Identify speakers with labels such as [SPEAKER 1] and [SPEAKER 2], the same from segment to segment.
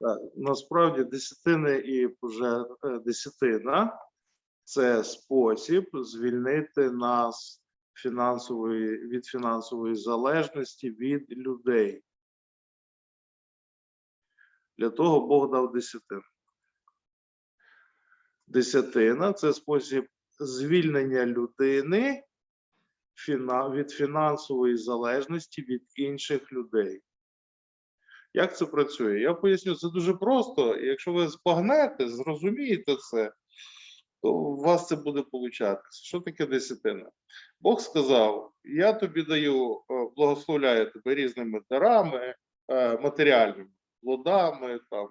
[SPEAKER 1] Так, насправді десятини і вже е, десятина це спосіб звільнити нас фінансової від фінансової залежності від людей. Для того Бог дав десятину. Десятина це спосіб звільнення людини від фінансової залежності від інших людей. Як це працює? Я поясню, це дуже просто. Якщо ви збагнете, зрозумієте це, то у вас це буде получатися. Що таке десятина? Бог сказав: Я тобі даю, е, благословляю тебе різними дарами, е, матеріальними, плодами, там,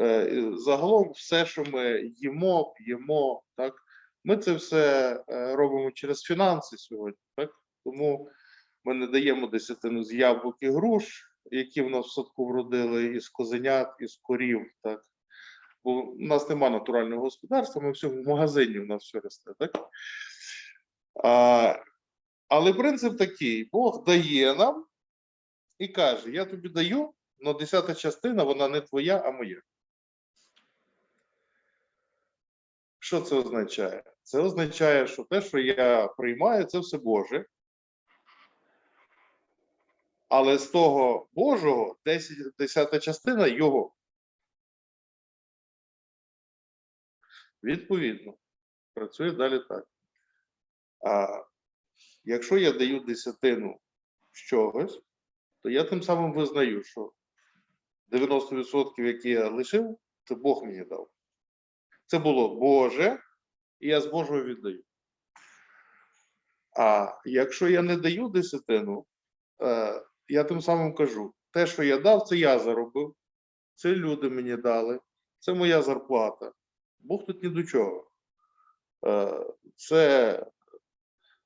[SPEAKER 1] е, загалом все, що ми їмо, п'ємо, так, ми це все робимо через фінанси сьогодні. Так? Тому ми не даємо десятину з яблук і груш, які в нас в садку вродили, із козенят, із корів. Так? Бо в нас нема натурального господарства, ми все в магазині в нас все росте. Так? А, але принцип такий: Бог дає нам і каже: Я тобі даю, але десята частина вона не твоя, а моя. Що це означає? Це означає, що те, що я приймаю, це все Боже. Але з того Божого 10, десята частина його. Відповідно, працює далі так. А якщо я даю десятину з чогось, то я тим самим визнаю, що 90%, які я лишив, це Бог мені дав. Це було Боже, і я з Божого віддаю. А якщо я не даю десятину, е, я тим самим кажу: те, що я дав, це я заробив, це люди мені дали, це моя зарплата. Бог тут ні до чого. Е, Це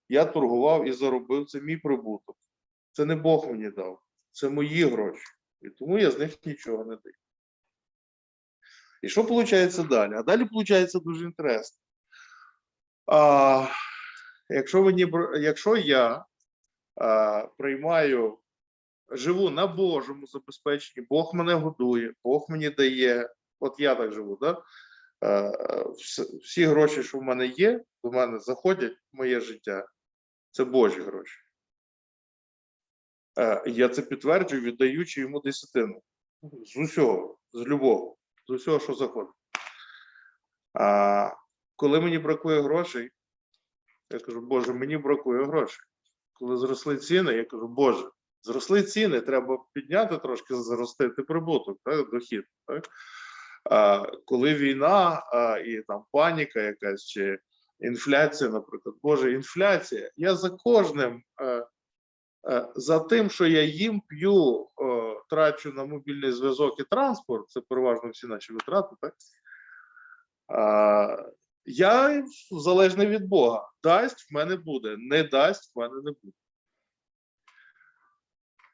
[SPEAKER 1] я торгував і заробив, це мій прибуток. Це не Бог мені дав, це мої гроші. І тому я з них нічого не даю. І що виходить далі? А далі виходить дуже інтересно. А, якщо, мені, якщо я а, приймаю, живу на Божому забезпеченні, Бог мене годує, Бог мені дає, от я так живу, да? Е, всі гроші, що в мене є, до мене заходять в моє життя. Це Божі гроші. Е, Я це підтверджую, віддаючи йому десятину. З усього, з любого, з усього, що заходить. Коли мені бракує грошей, я кажу, Боже, мені бракує грошей. Коли зросли ціни, я кажу, Боже, зросли ціни, треба підняти трошки, заростити прибуток, так, дохід. Так? А, коли війна а, і там паніка якась чи інфляція, наприклад, Боже, інфляція. Я за кожним, е, е, за тим, що я їм п'ю, трачу на мобільний зв'язок і транспорт, це переважно всі наші витрати, так? А, я залежний від Бога. Дасть в мене буде, не дасть в мене не буде.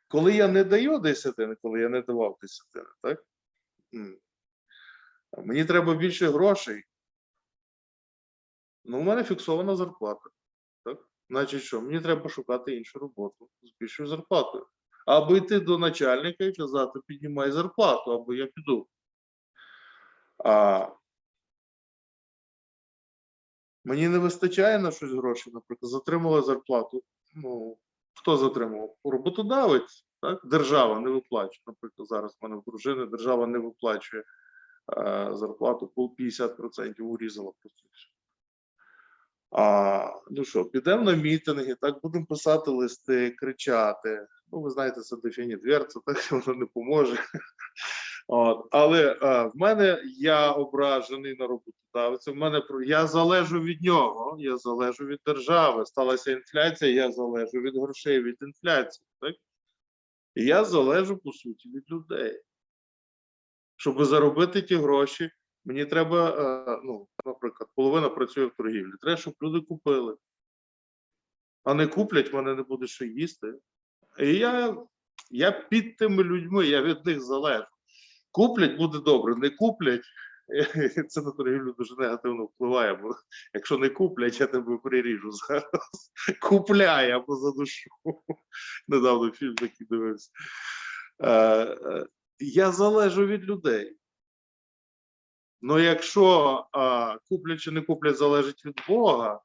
[SPEAKER 1] Коли я не даю десятини, коли я не давав десятини, так? Мені треба більше грошей. Ну, у мене фіксована зарплата. Так? Значить, що? Мені треба шукати іншу роботу з більшою зарплатою. Або йти до начальника і казати, піднімай зарплату, або я піду. А мені не вистачає на щось грошей, наприклад, затримала зарплату. Ну, хто затримував? Роботодавець, так? Держава не виплачує. Наприклад, зараз в мене в дружини держава не виплачує е, зарплату, по 50% урізала просто. А, ну що, підемо на мітинги, так будемо писати листи, кричати. Ну, ви знаєте, це дефіні дверця, так воно не поможе. От, але е, в мене я ображений на роботодавця. В мене я залежу від нього, я залежу від держави. Сталася інфляція, я залежу від грошей, від інфляції. Так? Я залежу по суті від людей. Щоб заробити ті гроші, мені треба, е, ну, наприклад, половина працює в торгівлі. Треба, щоб люди купили. А не куплять, мене не буде що їсти. І я, я під тими людьми, я від них залежу. Куплять буде добре, не куплять. Це на торгівлю дуже негативно впливає, бо якщо не куплять, я тебе приріжу зараз. Купляй або за душу. Недавно фільм такий дивився. Е, е, я залежу від людей. Ну, якщо куплять чи не куплять, залежить від Бога,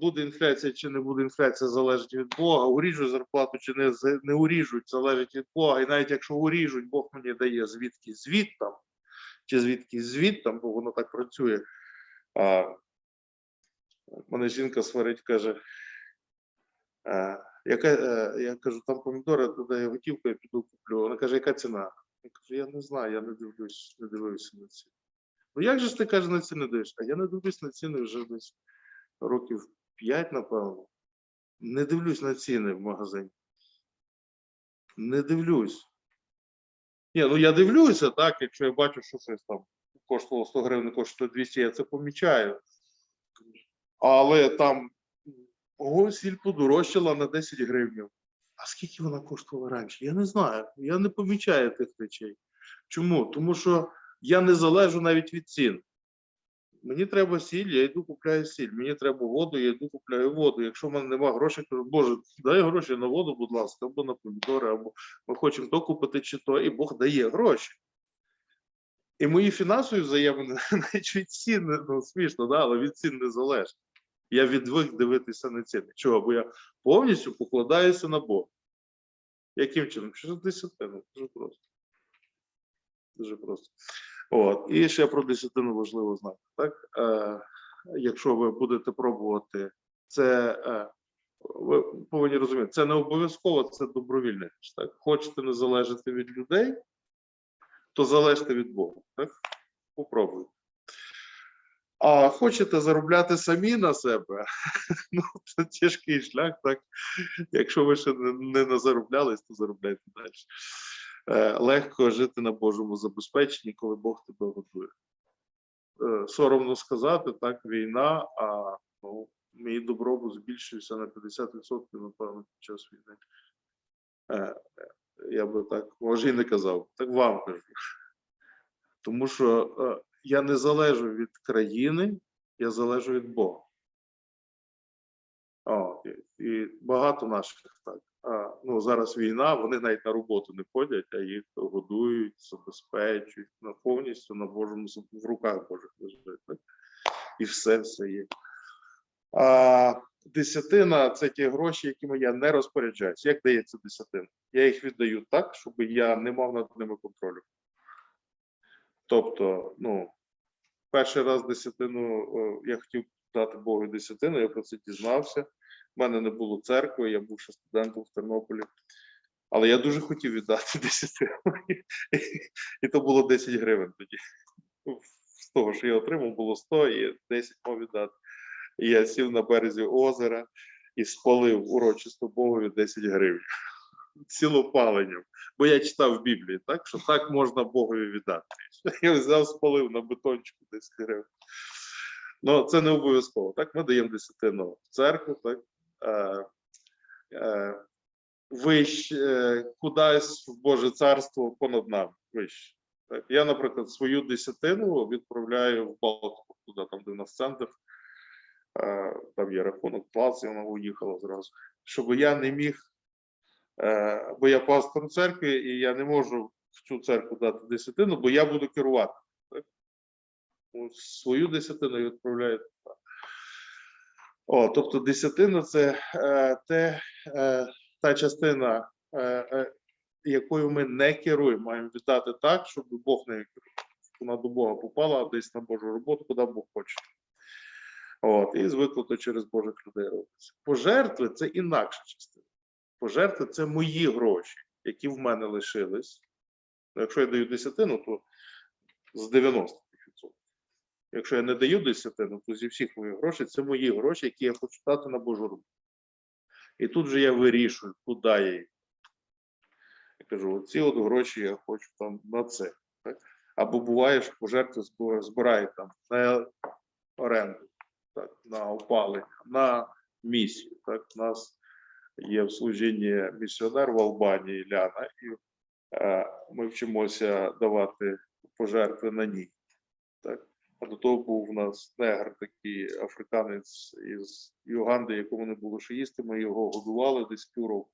[SPEAKER 1] буде інфляція чи не буде інфляція, залежить від Бога, уріжуть зарплату чи не, не уріжуть, залежить від Бога. І навіть якщо уріжуть, Бог мені дає звідки звіт там, чи звідки звіт там, бо воно так працює. А, мене жінка сварить, каже, а, яка, е, я кажу, там помідори, туди я готівку, я піду куплю. Вона каже, яка ціна? Я кажу, я не знаю, я не дивлюсь, не дивився на ціни. Ну як же ж ти каже, на ціни дивишся? А я не дивлюсь на ціни вже десь років 5, напевно. Не дивлюсь на ціни в магазині. Не дивлюсь. Ні, ну я дивлюся, так, якщо я бачу, що щось там коштувало 100 гривень, коштує 200, я це помічаю. Але там ого, сіль подорожчала на 10 гривень. А скільки вона коштувала раніше? Я не знаю. Я не помічаю тих речей. Чому? Тому що я не залежу навіть від цін. Мені треба сіль, я йду купляю сіль. Мені треба воду, я йду купляю воду. Якщо в мене немає грошей, кажу, Боже, дай гроші на воду, будь ласка, або на помідори, або ми хочемо то купити чи то, і Бог дає гроші. І мої фінансові взаємини навіть від цін, ну смішно, да, але від цін не залежать. Я відвик дивитися на ціни. Чого? Бо я повністю покладаюся на Бога. Яким чином? Що за десятину? Дуже просто. Дуже просто. От. І ще про десятину важливо знати. Так? Е, якщо ви будете пробувати, це е, ви повинні розуміти, це не обов'язково, це добровільне. Так? Хочете не залежати від людей, то залежте від Бога. Так? Попробуйте. А хочете заробляти самі на себе, ну це тяжкий шлях, так. Якщо ви ще не, не назароблялись, то заробляйте далі. Е, легко жити на Божому забезпеченні, коли Бог тебе готує. Е, соромно сказати, так, війна, а ну, мій добробут збільшився на 50%, напевно, під час війни. Е, я би так, може, і не казав, так вам кажу. Тому що я не залежу від країни, я залежу від Бога. О, і, і багато наших так. Ну, зараз війна, вони навіть на роботу не ходять, а їх годують, забезпечують на повністю на Божому в руках Божих лежить. І все все є. А, десятина це ті гроші, якими я не розпоряджаюсь. Як дається десятина? Я їх віддаю так, щоб я не мав над ними контролю. Тобто, ну, перший раз десятину е, я хотів дати Богу десятину, я про це дізнався. У мене не було церкви, я був ще студентом в Тернополі. Але я дуже хотів віддати десятину. І то було 10 гривень тоді. З того, що я отримав, було 100 і 10 мав віддати. І я сів на березі озера і спалив урочисто Богові 10 гривень. Цілопаленням. Бо я читав в Біблії, так, що так можна Богові віддати. Я взяв, спалив на бетончику 10 гривень. Ну, це не обов'язково. Так, ми даємо десятину в церкву, так. Е, е, вище, е, кудись в Боже царство понад нами. Вище. Я, наприклад, свою десятину відправляю в Балтику, туди, там, де в нас центр. Там є рахунок, плац, і вона уїхала зразу. Щоб я не міг, бо я пастор церкви, і я не можу в цю церкву дати десятину, бо я буду керувати. Свою десятину відправляю туди. О, тобто десятина це е, те, е, та частина, е, якою ми не керуємо, маємо віддати так, щоб Бог не. Вона до Бога попала десь на Божу роботу, куди Бог хоче. От, і звикло то через Божих людей робиться. Пожертви це інакша частина. Пожертви це мої гроші, які в мене лишились. Якщо я даю десятину, то з 90%. Якщо я не даю десятину, то зі всіх моїх грошей це мої гроші, які я хочу дати на Божу. І тут же я вирішую, куди я їх. Я кажу, оці от гроші я хочу там на це. Так? Або буває, що пожертви зб- збирають там на оренду, так, на опалення, на місію. Так? У нас є в служінні місіонер в Албанії Ляна, і е, ми вчимося давати пожертви на ній. Так? А до того був у нас негр, такий африканець із Юганди, якому не було що їсти. Ми його годували десь півроку.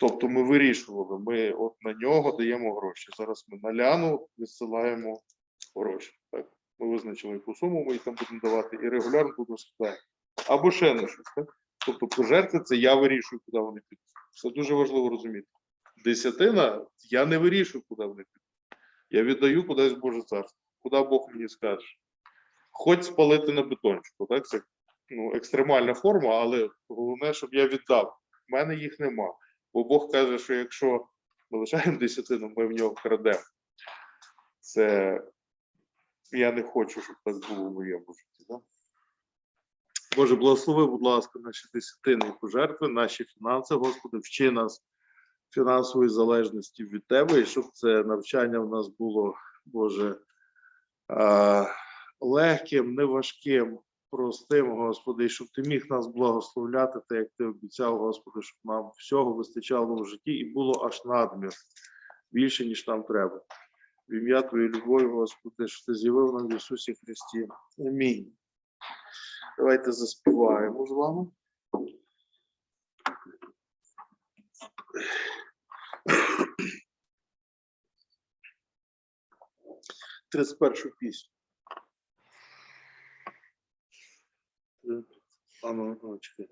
[SPEAKER 1] Тобто ми вирішували, ми от на нього даємо гроші. Зараз ми на ляну відсилаємо гроші. Так? Ми визначили, яку суму ми їй там будемо давати, і регулярно будемо складати. Або ще на щось. Так? Тобто пожертви це я вирішую, куди вони підуть. Це дуже важливо розуміти. Десятина я не вирішую, куди вони підуть. Я віддаю кудись Боже царство, куди Бог мені скаже. Хоч спалити на бетончику, так? Це ну, екстремальна форма, але головне, щоб я віддав. У мене їх нема. Бо Бог каже, що якщо ми лишаємо десятину, ми в нього вкрадемо. Це я не хочу, щоб так було в моєму житті. Да? Боже, благослови, будь ласка, наші десятини і пожертви, наші фінанси, Господи, вчи нас фінансової залежності від Тебе, і щоб це навчання в нас було, Боже, легким, неважким, простим, Господи, і щоб Ти міг нас благословляти, так як Ти обіцяв, Господи, щоб нам всього вистачало в житті і було аж надмір, більше, ніж нам треба. В ім'я Твоєї любові, Господи, що Ти з'явив нам в Ісусі Христі. Амінь. Давайте заспіваємо з вами. Тридцять першу пісню. А ну, чекай.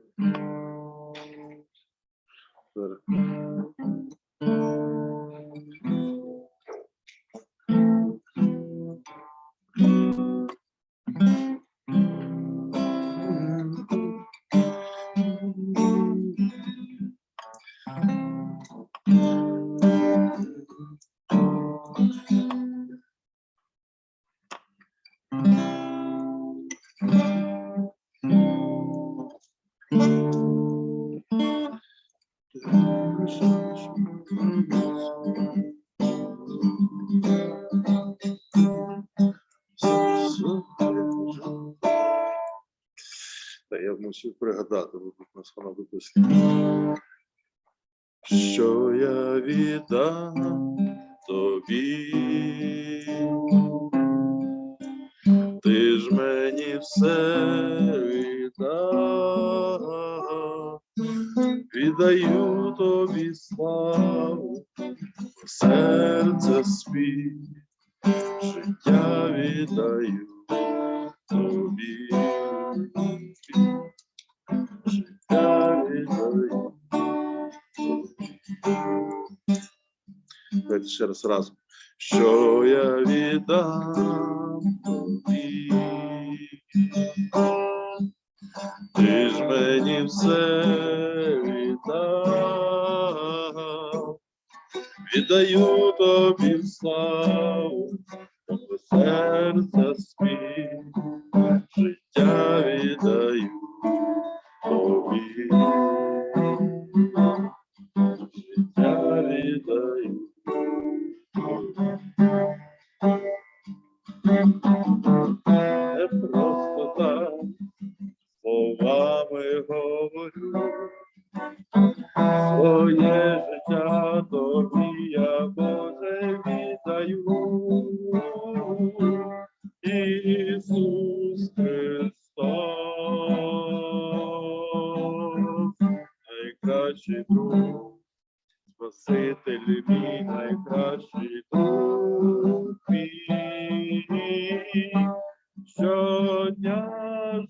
[SPEAKER 1] Пригадати, бо нас вона. Що я віддам тобі? Ти ж мені все віддав, віддаю Раз. Що я віддам тобі? Ти ж мені все віддав, віддаю тобі славу, Не просто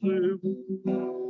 [SPEAKER 1] Jerusalem.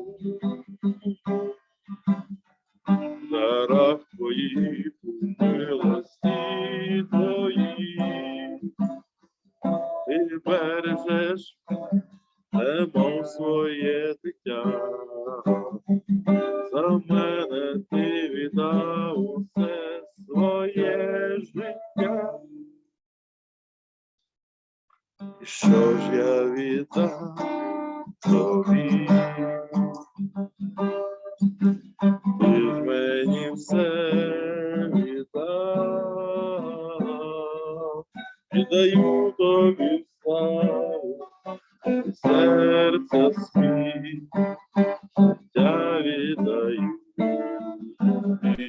[SPEAKER 1] Віддаю тобі славу, серце спів, життя віддаю тобі.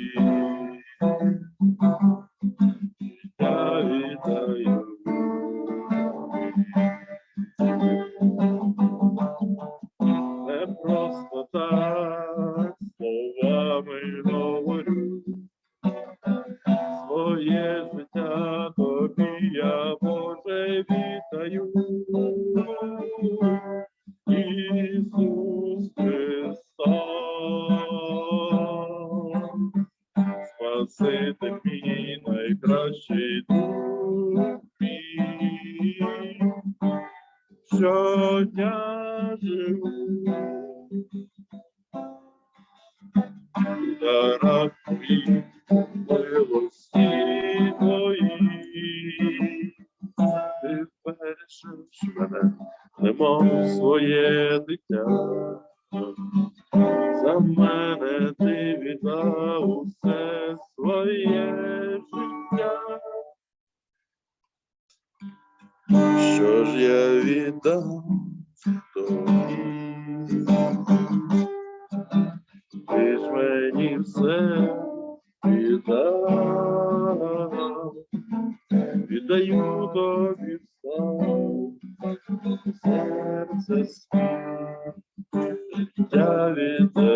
[SPEAKER 1] Життя віддаю не просто так словами
[SPEAKER 2] милості. Ти бережеш мене, немов своє дитя. За мене ти віддав усе своє життя. Що ж я віддам тобі? Ти все віддав, віддаю тобі все, серце світ, життя віддаю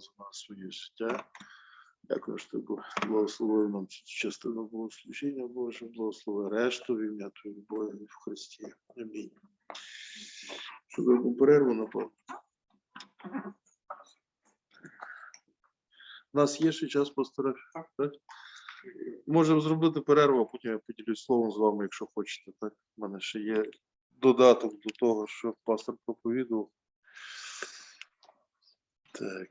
[SPEAKER 1] за нас своє життя. Дякую, що ти благословив нам частину богослужіння Боже, благослови решту в ім'я Твоєї любові в Христі. Амінь. Що зробимо перерву, напевно? У нас є ще час постарати. Так? Можемо зробити перерву, а потім я поділюсь словом з вами, якщо хочете. Так? У мене ще є додаток до того, що пастор проповідував. Так.